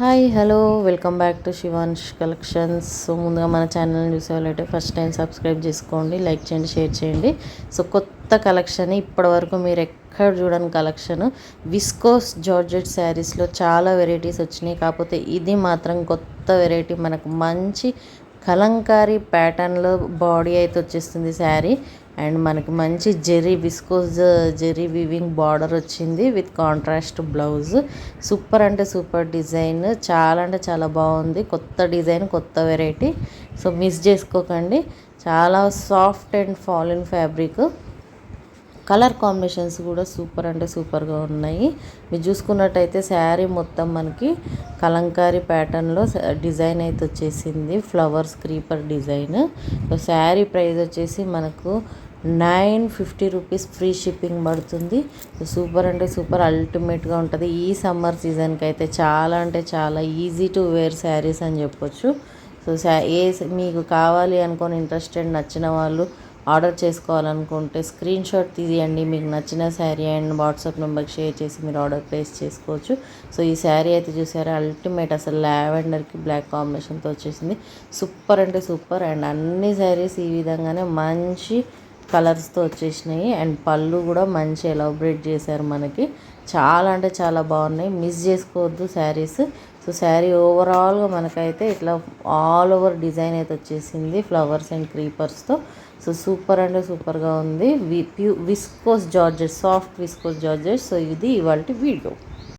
Hi hello welcome back to Shivansh collections. So ముందుగా మన ఛానల్ని చూసేవాళ్ళైతే ఫస్ట్ టైం సబ్స్క్రైబ్ చేసుకోండి లైక్ చేయండి షేర్ చేయండి. సో కొత్త కలెక్షన్ ఇప్పటివరకు మీరు ఎక్కడ చూడని కలెక్షన్ విస్కోస్ జార్జెట్ శారీస్లో చాలా వెరైటీస్ వచ్చినాయి. కాకపోతే ఇది మాత్రం కొత్త వెరైటీ మనకు మంచి కలంకారీ ప్యాటర్న్లో బాడీ అయితే వచ్చేస్తుంది శారీ. అండ్ మనకి మంచి zari viscose zari weaving border వచ్చింది విత్ కాంట్రాస్ట్ బ్లౌజ్. సూపర్ అంటే సూపర్ డిజైన్. చాలా అంటే చాలా బాగుంది. కొత్త డిజైన్ కొత్త వెరైటీ. సో మిస్ చేసుకోకండి. చాలా soft and falling fabric. Colour combinations కూడా సూపర్ అంటే సూపర్గా ఉన్నాయి. మీరు చూసుకున్నట్టయితే శారీ మొత్తం మనకి కలంకారీ ప్యాటర్న్లో డిజైన్ అయితే వచ్చేసింది. Flowers creeper design. So sari price వచ్చేసి మనకు nine fifty rupees free shipping పడుతుంది. సూపర్ అంటే సూపర్ అల్టిమేట్గా ఉంటుంది. ఈ సమ్మర్ సీజన్కి అయితే చాలా అంటే చాలా ఈజీ టు వేర్ శారీస్ అని చెప్పొచ్చు. సో ఏ మీకు కావాలి అనుకొని ఇంట్రెస్టెడ్ నచ్చిన వాళ్ళు ఆర్డర్ చేసుకోవాలనుకుంటే స్క్రీన్ షాట్ తీయండి. మీకు నచ్చిన శారీ అండ్ వాట్సాప్ నెంబర్కి షేర్ చేసి మీరు ఆర్డర్ ప్లేస్ చేసుకోవచ్చు. సో ఈ శారీ అయితే చూసారా అల్టిమేట్ అసలు లావెండర్కి బ్లాక్ కాంబినేషన్తో వచ్చేసింది. సూపర్ అంటే సూపర్ అండ్ అన్ని శారీస్ ఈ విధంగానే మంచి కలర్స్తో వచ్చేసినాయి. అండ్ పళ్ళు కూడా మంచి ఎలాబరేట్ చేశారు మనకి. చాలా అంటే చాలా బాగున్నాయి. మిస్ చేసుకోవద్దు శారీస్. సో శారీ ఓవరాల్గా మనకైతే ఇట్లా ఆల్ ఓవర్ డిజైన్ అయితే వచ్చేసింది ఫ్లవర్స్ అండ్ క్రీపర్స్తో సో సూపర్ అంటే సూపర్గా ఉంది. వి pure viscose georgettes soft viscose georgettes so ఇది ఇవాళ వీడియో